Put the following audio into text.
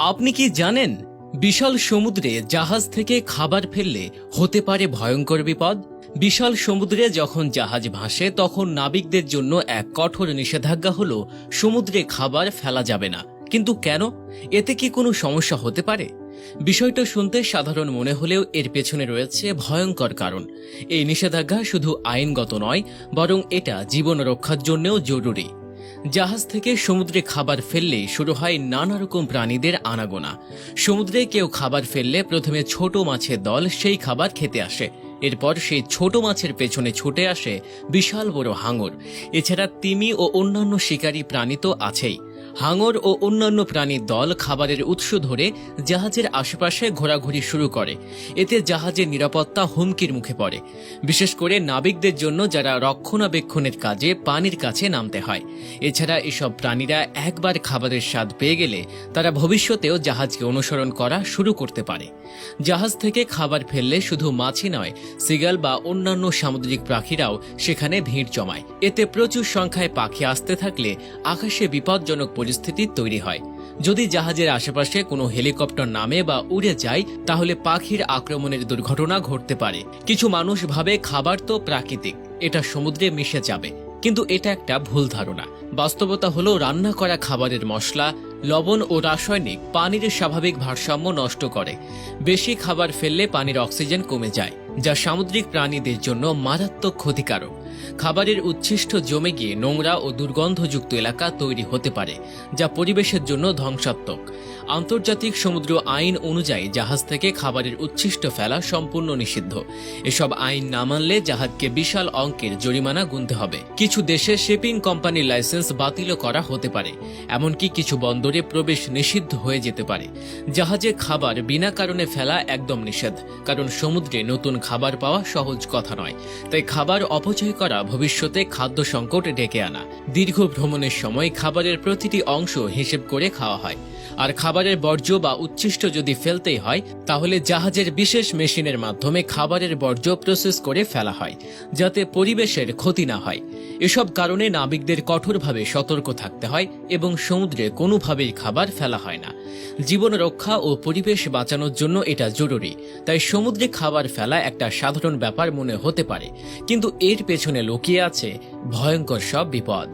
আপনি কি জানেন, বিশাল সমুদ্রে জাহাজ থেকে খাবার ফেললে হতে পারে ভয়ঙ্কর বিপদ? বিশাল সমুদ্রে যখন জাহাজ ভাসে, তখন নাবিকদের জন্য এক কঠোর নিষেধাজ্ঞা হল, সমুদ্রে খাবার ফেলা যাবে না। কিন্তু কেন? এতে কি কোনো সমস্যা হতে পারে? বিষয়টা শুনতে সাধারণ মনে হলেও এর পেছনে রয়েছে ভয়ঙ্কর কারণ। এই নিষেধাজ্ঞা শুধু আইনগত নয়, বরং এটা জীবন রক্ষার জন্যও জরুরি। জাহাজ থেকে সমুদ্রে খাবার ফেললে শুরু হয় নানা রকম প্রাণীদের আনাগোনা। সমুদ্রে কেউ খাবার ফেললে প্রথমে ছোট মাছের দল সেই খাবার খেতে আসে। এরপর সেই ছোট মাছের পেছনে ছুটে আসে বিশাল বড় হাঙর। এছাড়া তিমি ও অন্যান্য শিকারী প্রাণী তো আছেই। হাঙর ও অন্যান্য প্রাণীর দল খাবারের উৎস ধরে জাহাজের আশেপাশে ঘোরাঘুরি শুরু করে। এতে জাহাজের নিরাপত্তা হুমকির মুখে পড়ে। বিশেষ করে নাবিকদের জন্য যারা রক্ষণাবেক্ষণের কাজে পানির কাছে নামতে হয়। এছাড়া এসব প্রাণীরা একবার খাবারের স্বাদ পেয়ে গেলে তারা ভবিষ্যতেও জাহাজকে অনুসরণ করা শুরু করতে পারে। জাহাজ থেকে খাবার ফেললে শুধু মাছই নয়, সিগাল বা অন্যান্য সামুদ্রিক পাখিরাও সেখানে ভিড় জমায়। এতে প্রচুর সংখ্যায় পাখি আসতে থাকলে আকাশে বিপজ্জনক পরিস্থিতি তৈরি হয়। যদি জাহাজের আশেপাশে কোনো হেলিকপ্টার নামে বা উড়ে যায়, তাহলে পাখির আক্রমণের দুর্ঘটনা ঘটতে পারে। কিছু মানুষ ভাবে খাবার তো প্রাকৃতিক, এটা সমুদ্রে মিশে যাবে। কিন্তু এটা একটা ভুল ধারণা। বাস্তবতা হলো রান্না করা খাবারের মশলা, লবণ ও রাসায়নিক পানির স্বাভাবিক ভারসাম্য নষ্ট করে। বেশি খাবার ফেললে পানির অক্সিজেন কমে যায়, যা সামুদ্রিক প্রাণীদের জন্য মারাত্মক ক্ষতিকারক। খাবারের উচ্ছিষ্ট জমে গিয়ে নোংরা ও দুর্গন্ধযুক্ত এলাকা তৈরি হতে পারে, যা পরিবেশের জন্য ধ্বংসাত্মক। আন্তর্জাতিক সমুদ্র আইন অনুযায়ী জাহাজ থেকে খাবারের উচ্ছিষ্ট ফেলা সম্পূর্ণ নিষিদ্ধ। এসব আইন না মানলে জাহাজকে বিশাল অঙ্কের জরিমানা গুনতে হবে। কিছু দেশে শিপিং কোম্পানির লাইসেন্স বাতিলও করা হতে পারে, এমনকি কিছু বন্দরে প্রবেশ নিষিদ্ধ হয়ে যেতে পারে। জাহাজে খাবার বিনা কারণে ফেলা একদম নিষেধ, কারণ সমুদ্রে নতুন খাবার পাওয়া সহজ কথা নয়। তাই খাবার অপচয় করা ভবিষ্যতে খাদ্য সংকট ডেকে আনা। দীর্ঘ ভ্রমণের সময় খাবারের প্রতিটি অংশ হিসেব করে খাওয়া হয়। আর খাবারের বর্জ্য বা উচ্ছিষ্ট যদি ফেলতেই হয়, তাহলে জাহাজের বিশেষ মেশিনের মাধ্যমে খাবারের বর্জ্য প্রসেস করে ফেলা হয়, যাতে পরিবেশের ক্ষতি না হয়। এসব কারণে নাবিকদের কঠোরভাবে সতর্ক থাকতে হয় এবং সমুদ্রে কোনোভাবেই খাবার ফেলা হয় না। জীবন রক্ষা ও পরিবেশ বাঁচানোর জন্য এটা জরুরি, তাই সমুদ্রে খাবার ফেলা একটা সাধারণ ব্যাপার মনে হতে পারে। কিন্তু এর পেছনে লুকিয়ে আছে ভয়ঙ্কর সব বিপদ।